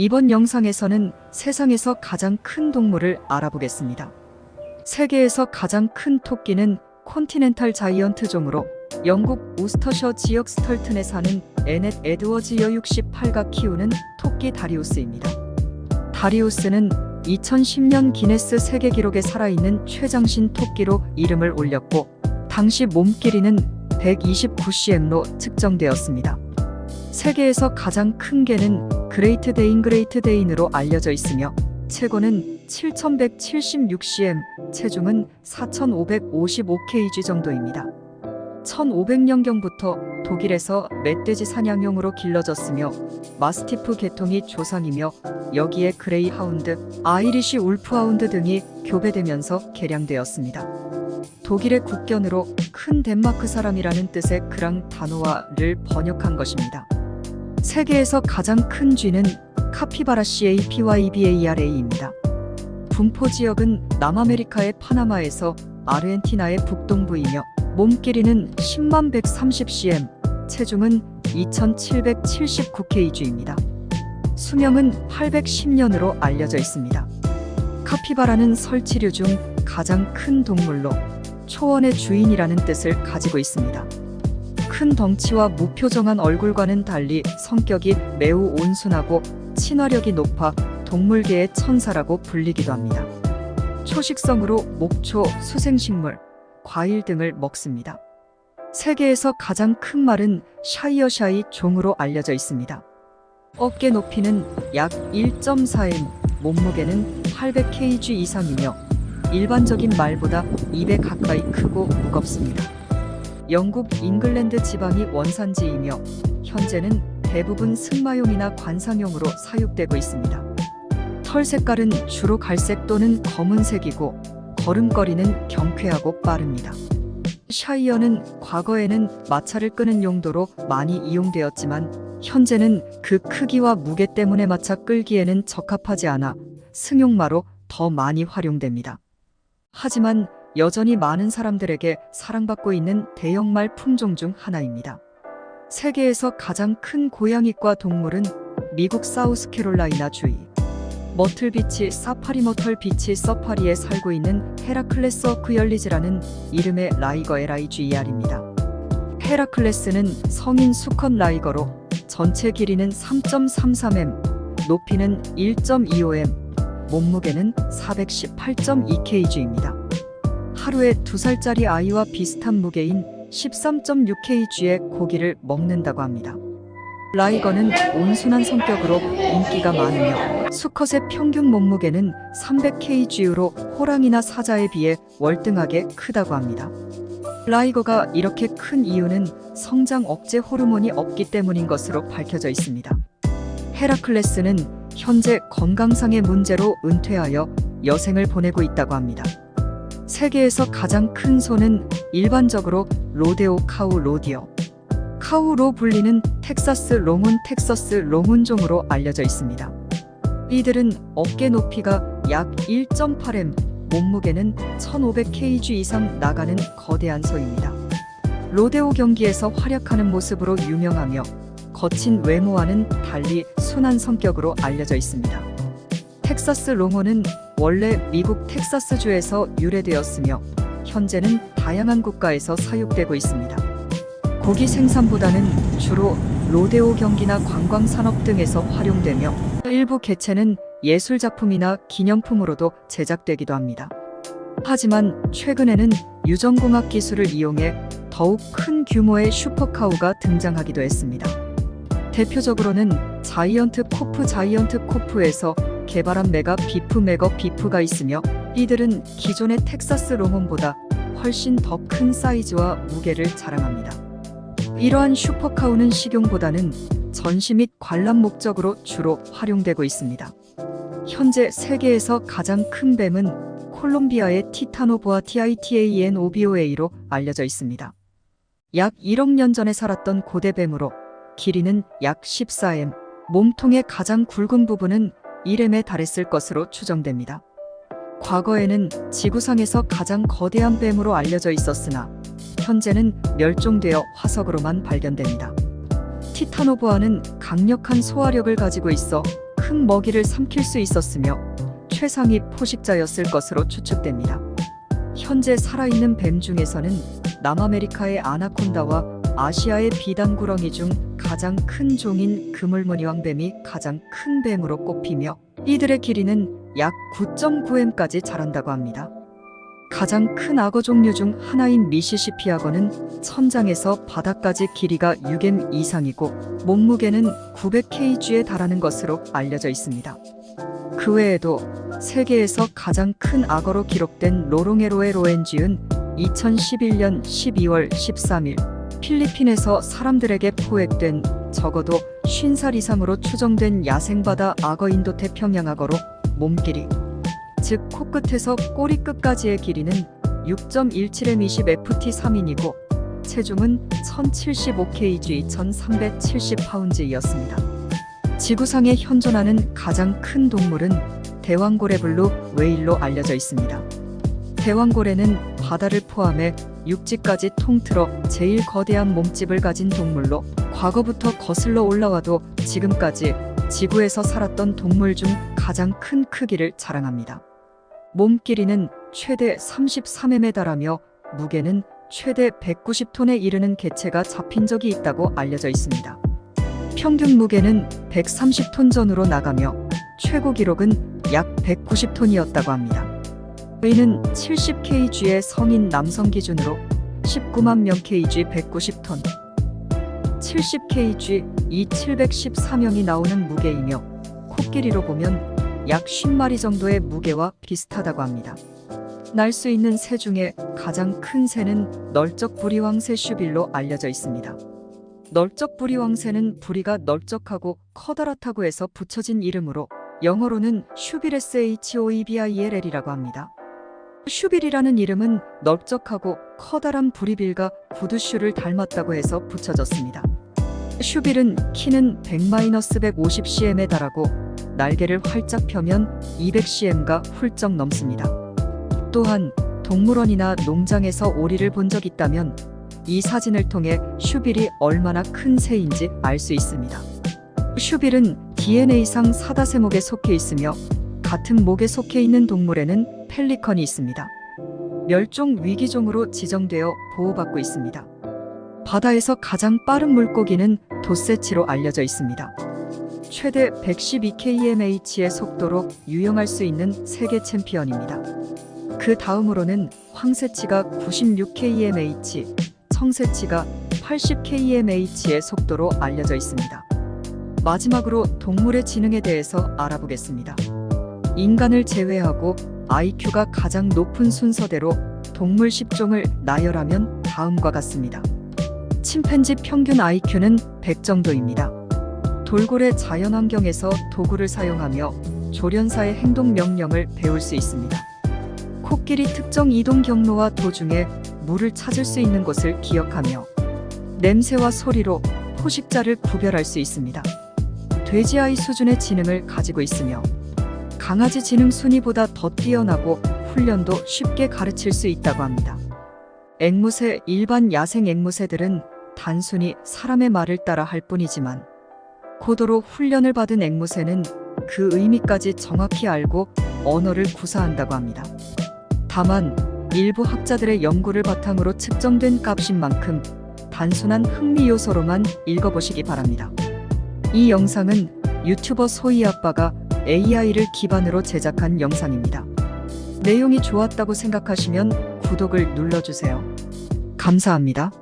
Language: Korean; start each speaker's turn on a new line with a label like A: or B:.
A: 이번 영상에서는 세상에서 가장 큰 동물을 알아보겠습니다. 세계에서 가장 큰 토끼는 콘티넨탈 자이언트 종으로 영국 우스터셔 지역 스털튼에 사는 에넷 에드워즈 여 68가 키우는 토끼 다리우스입니다. 다리우스는 2010년 기네스 세계 기록에 살아있는 최장신 토끼로 이름을 올렸고 당시 몸 길이는 129cm로 측정되었습니다. 세계에서 가장 큰 개는 그레이트 데인 그레이트 데인으로 알려져 있으며 최고는 7176cm, 체중은 4555kg 정도입니다. 1500년경부터 독일에서 멧돼지 사냥용으로 길러졌으며 마스티프 계통이 조상이며 여기에 그레이 하운드, 아이리시 울프 하운드 등이 교배되면서 개량되었습니다. 독일의 국견으로 큰 덴마크 사람이라는 뜻의 그랑 단호와를 번역한 것입니다. 세계에서 가장 큰 쥐는 카피바라 CAPYBARA입니다. 분포 지역은 남아메리카의 파나마에서 아르헨티나의 북동부이며 몸 길이는 10만 130cm, 체중은 2779kg입니다. 수명은 810년으로 알려져 있습니다. 카피바라는 설치류 중 가장 큰 동물로 초원의 주인이라는 뜻을 가지고 있습니다. 큰 덩치와 무표정한 얼굴과는 달리 성격이 매우 온순하고 친화력이 높아 동물계의 천사라고 불리기도 합니다. 초식성으로 목초, 수생식물, 과일 등을 먹습니다. 세계에서 가장 큰 말은 샤이어샤이 종으로 알려져 있습니다. 어깨 높이는 약 1.4m, 몸무게는 800kg 이상이며 일반적인 말보다 2배 가까이 크고 무겁습니다. 영국 잉글랜드 지방이 원산지이며 현재는 대부분 승마용이나 관상용으로 사육되고 있습니다. 털 색깔은 주로 갈색 또는 검은색이고 걸음걸이는 경쾌하고 빠릅니다. 샤이어는 과거에는 마차를 끄는 용도로 많이 이용되었지만 현재는 그 크기와 무게 때문에 마차 끌기에는 적합하지 않아 승용마로 더 많이 활용됩니다. 하지만 여전히 많은 사람들에게 사랑받고 있는 대형말 품종 중 하나입니다. 세계에서 가장 큰 고양이과 동물은 미국 사우스캐롤라이나 주의 머틀비치 사파리 머털 비치 서파리에 살고 있는 헤라클레스 어크열리즈라는 이름의 라이거 LIGER입니다. 헤라클레스는 성인 수컷 라이거로 전체 길이는 3.33m, 높이는 1.25m, 몸무게는 418.2kg입니다. 하루에 2살짜리 아이와 비슷한 무게인 13.6kg의 고기를 먹는다고 합니다. 라이거는 온순한 성격으로 인기가 많으며 수컷의 평균 몸무게는 300kg로 호랑이나 사자에 비해 월등하게 크다고 합니다. 라이거가 이렇게 큰 이유는 성장 억제 호르몬이 없기 때문인 것으로 밝혀져 있습니다. 헤라클레스는 현재 건강상의 문제로 은퇴하여 여생을 보내고 있다고 합니다. 세계에서 가장 큰 소는 일반적으로 로데오 카우 로디어, 카우로 불리는 텍사스 롱운 텍사스 롱운종으로 알려져 있습니다. 이들은 어깨 높이가 약 1.8m, 몸무게는 1500kg 이상 나가는 거대한 소입니다. 로데오 경기에서 활약하는 모습으로 유명하며 거친 외모와는 달리 순한 성격으로 알려져 있습니다. 텍사스 롱온은 원래 미국 텍사스주에서 유래되었으며 현재는 다양한 국가에서 사육되고 있습니다. 고기 생산보다는 주로 로데오 경기나 관광 산업 등에서 활용되며 일부 개체는 예술 작품이나 기념품으로도 제작되기도 합니다. 하지만 최근에는 유전공학 기술을 이용해 더욱 큰 규모의 슈퍼카우가 등장하기도 했습니다. 대표적으로는 자이언트 코프 자이언트 코프에서 개발한 메가 비프 메거 비프가 있으며 이들은 기존의 텍사스 롱온보다 훨씬 더 큰 사이즈와 무게를 자랑합니다. 이러한 슈퍼카우는 식용보다는 전시 및 관람 목적으로 주로 활용되고 있습니다. 현재 세계에서 가장 큰 뱀은 콜롬비아의 티타노보아 TITAN OBOA로 알려져 있습니다. 약 1억 년 전에 살았던 고대 뱀으로 길이는 약 14m, 몸통의 가장 굵은 부분은 1m에 달했을 것으로 추정됩니다. 과거에는 지구상에서 가장 거대한 뱀으로 알려져 있었으나 현재는 멸종되어 화석으로만 발견됩니다. 티타노보아는 강력한 소화력을 가지고 있어 큰 먹이를 삼킬 수 있었으며 최상위 포식자였을 것으로 추측됩니다. 현재 살아있는 뱀 중에서는 남아메리카의 아나콘다와 아시아의 비단구렁이 중 가장 큰 종인 그물무늬왕뱀이 가장 큰 뱀으로 꼽히며 이들의 길이는 약 9.9m까지 자란다고 합니다. 가장 큰 악어 종류 중 하나인 미시시피 악어는 천장에서 바닥까지 길이가 6m 이상이고 몸무게는 900kg에 달하는 것으로 알려져 있습니다. 그 외에도 세계에서 가장 큰 악어로 기록된 로롱에로의 로엔지은 2011년 12월 13일 필리핀에서 사람들에게 포획된 적어도 50살 이상으로 추정된 야생바다 악어 인도 태평양 악어로 몸길이 즉 코끝에서 꼬리 끝까지의 길이는 6.17m 20ft3인이고 체중은 1075kg 1370파운드이었습니다. 지구상에 현존하는 가장 큰 동물은 대왕고래블루 웨일로 알려져 있습니다. 대왕고래는 바다를 포함해 육지까지 통틀어 제일 거대한 몸집을 가진 동물로 과거부터 거슬러 올라와도 지금까지 지구에서 살았던 동물 중 가장 큰 크기를 자랑합니다. 몸 길이는 최대 33m에 달하며 무게는 최대 190톤에 이르는 개체가 잡힌 적이 있다고 알려져 있습니다. 평균 무게는 130톤 전후로 나가며 최고 기록은 약 190톤이었다고 합니다. 의는 70kg의 성인 남성 기준으로 19만 명 kg 190톤, 70kg 이 714명이 나오는 무게이며 코끼리로 보면 약 50마리 정도의 무게와 비슷하다고 합니다. 날 수 있는 새 중에 가장 큰 새는 널쩍 부리왕새 슈빌로 알려져 있습니다. 널쩍 부리왕새는 부리가 널쩍하고 커다랗다고 해서 붙여진 이름으로 영어로는 슈빌에스 HOEBILL이라고 합니다. 슈빌이라는 이름은 넓적하고 커다란 부리빌과 구두슈를 닮았다고 해서 붙여졌습니다. 슈빌은 키는 100-150cm에 달하고 날개를 활짝 펴면 200cm가 훌쩍 넘습니다. 또한 동물원이나 농장에서 오리를 본 적 있다면 이 사진을 통해 슈빌이 얼마나 큰 새인지 알 수 있습니다. 슈빌은 DNA상 사다세목에 속해 있으며 같은 목에 속해 있는 동물에는 펠리컨이 있습니다. 멸종 위기종으로 지정되어 보호받고 있습니다. 바다에서 가장 빠른 물고기는 도세치로 알려져 있습니다. 최대 112kmh의 속도로 유영할 수 있는 세계 챔피언입니다. 그 다음으로는 황새치가 96kmh, 청새치가 80kmh의 속도로 알려져 있습니다. 마지막으로 동물의 지능에 대해서 알아보겠습니다. 인간을 제외하고 IQ가 가장 높은 순서대로 동물 10종을 나열하면 다음과 같습니다. 침팬지 평균 IQ는 100 정도입니다. 돌고래 자연환경에서 도구를 사용하며 조련사의 행동 명령을 배울 수 있습니다. 코끼리 특정 이동 경로와 도중에 물을 찾을 수 있는 곳을 기억하며 냄새와 소리로 포식자를 구별할 수 있습니다. 돼지 아이 수준의 지능을 가지고 있으며 강아지 지능 순위보다 더 뛰어나고 훈련도 쉽게 가르칠 수 있다고 합니다. 앵무새 일반 야생 앵무새들은 단순히 사람의 말을 따라 할 뿐이지만 고도로 훈련을 받은 앵무새는 그 의미까지 정확히 알고 언어를 구사한다고 합니다. 다만 일부 학자들의 연구를 바탕으로 측정된 값인 만큼 단순한 흥미 요소로만 읽어보시기 바랍니다. 이 영상은 유튜버 소희 아빠가 AI를 기반으로 제작한 영상입니다. 내용이 좋았다고 생각하시면 구독을 눌러주세요. 감사합니다.